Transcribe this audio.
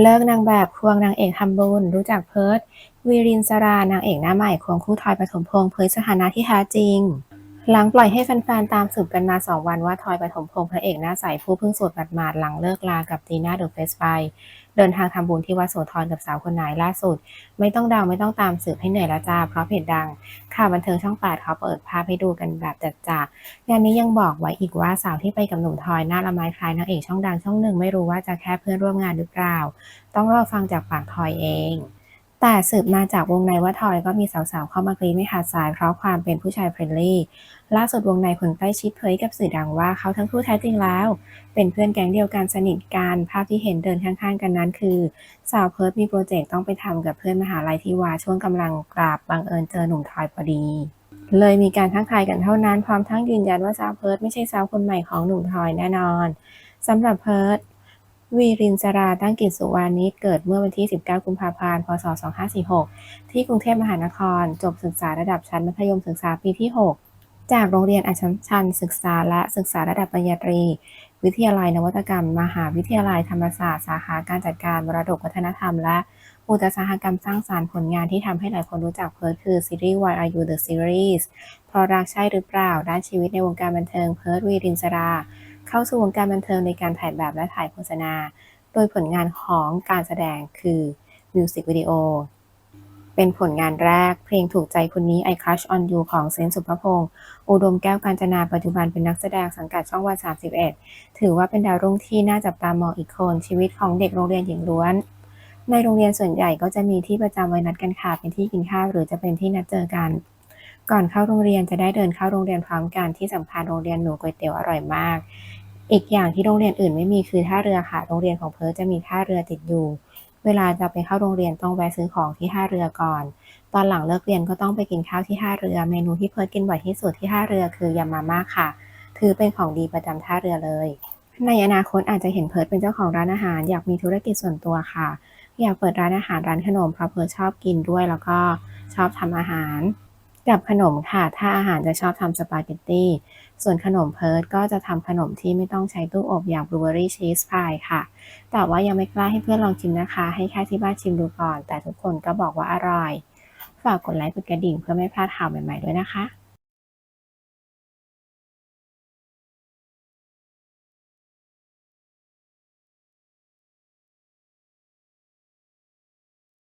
เลิกนางแบบควงนางเอกทำบุญรู้จักเพิร์ดวีรินสรานางเอกหน้าใหม่ควงคู่ทอยปฐมพงษ์เผยสถานะที่แท้จริง หลังปล่อยให้แฟนๆตามสืบกันมา 2 วันว่าทอยปฐมพงษ์พระเอกหน้าใสผู้เพิ่งสวดหมาดๆหลังเลิกลากับตีน่าเดอะเฟสไปเดินทางทำบุญที่วัดโสธรกับสาวคนไหนล่าสุด ไม่ต้องเดาไม่ต้องตามสืบให้เหนื่อยละจ้าเพราะเพจดังข่าวบันเทิงช่องแปดเขาเปิดภาพให้ดูกันแบบจัดจ้างานนี้ยังบอกไว้อีกว่าสาวที่ไปกับหนุ่มทอยหน้าละไม้คล้ายนางเอกช่องดังช่องหนึ่งไม่รู้ว่าจะแค่เพื่อนร่วมงานหรือเปล่า ต้องรอฟังจากปากทอยเอง แต่สืบมาจากวงในว่าทอยก็มีสาวๆ เข้ามากรีดไม่ขาดสายเพราะความเป็นผู้ชายเฟรนลี่ ล่าสุดวงในคนใกล้ชิดเผยกับสื่อดังว่าเขาทั้งคู่แท้จริงแล้ว เป็นเพื่อนแก๊งเดียวกันสนิทกันภาพที่เห็นเดินข้างๆ กันนั้นคือ สาวเพิร์ดมีโปรเจกต์ต้องไปทำกับเพื่อนมหาลัยที่วาช่วงกำลังกราบบังเอิญเจอหนุ่มทอยพอดีเลยมีการทักทายกันเท่านั้น พร้อมทั้งยืนยันว่าสาวเพิร์ดไม่ใช่สาวคนใหม่ของหนุ่มทอยแน่นอนสำหรับเพิร์ด วีรินสราตั้งกิจสุวานิชเกิดเมื่อวันที่ 19 กุมภาพันธ์ พศ 2546 ที่กรุงเทพมหานคร จบศึกษาระดับชั้นมัธยมศึกษาปีที่ 6 จากโรงเรียนอัชชัญศึกษาและศึกษาระดับปริญญาตรี วิทยาลัยนวัตกรรม มหาวิทยาลัยธรรมศาสตร์ สาขาการจัดการมรดกวัฒนธรรม และอุตสาหกรรมสร้างสรรค์ผลงานที่ทำให้หลายคนรู้จักเพิร์ดคือซีรีส์ Why Are You The Series เพราะรักใช่หรือเปล่าด้านชีวิตในวงการบันเทิงเพิร์ดวีรินสรา เข้าสู่วงการบันเทิงในการถ่ายแบบและถ่ายโฆษณา โดยผลงานของการแสดงคือมิวสิกวิดีโอเป็นผลงานแรกเพลงถูกใจคนนี้ I Crush on You ของเซนสุภพงศ์อุดมแก้วกาญจนาปัจจุบันเป็นนักแสดงสังกัดช่องวัน 31 ถือว่าเป็นดาวรุ่งที่น่าจับตามองอีกคนชีวิตของเด็กโรงเรียนหญิงล้วน ในโรงเรียนส่วนใหญ่ก็จะมีที่ประจำไว้นัดกันค่ะเป็นที่กินข้าวหรือจะเป็นที่นัดเจอกัน ก่อนเข้าโรงเรียนจะได้เดินเข้าโรงเรียนพร้อมกันที่สำคัญโรงเรียนหนูก๋วยเตี๋ยวอร่อยมาก อีกอย่างที่โรงเรียนอื่นไม่มีคือท่าเรือค่ะ โรงเรียนของเพิร์จะมีท่าเรือติดอยู่ เวลาจะไปเข้าโรงเรียนต้องแวะซื้อของที่ท่าเรือก่อน ตอนหลังเลิกเรียนก็ต้องไปกินข้าวที่ท่าเรือ เมนูที่เพิร์กินบ่อยที่สุดที่ท่าเรือคือยำมาม่าค่ะ ถือเป็นของดีประจำท่าเรือเลย ในอนาคตอาจจะเห็นเพิร์ทเป็นเจ้าของร้านอาหาร อยากมีธุรกิจส่วนตัวค่ะ อยากเปิดร้านอาหารร้านขนมเพราะเพิร์ชอบกินด้วยแล้วก็ชอบทำอาหาร กับขนมค่ะ ถ้าอาหารจะชอบทำสปาเกตตี้ ส่วนขนมเพิร์ทก็จะทำขนมที่ไม่ต้องใช้ตู้อบอย่างบลูเบอรี่ชีสพายค่ะ แต่ว่ายังไม่กล้าให้เพื่อนลองชิมนะคะ ให้แค่ที่บ้านชิมดูก่อน แต่ทุกคนก็บอกว่าอร่อย ฝากกดไลค์กดกระดิ่งเพื่อไม่พลาดข่าวใหม่ๆด้วยนะคะ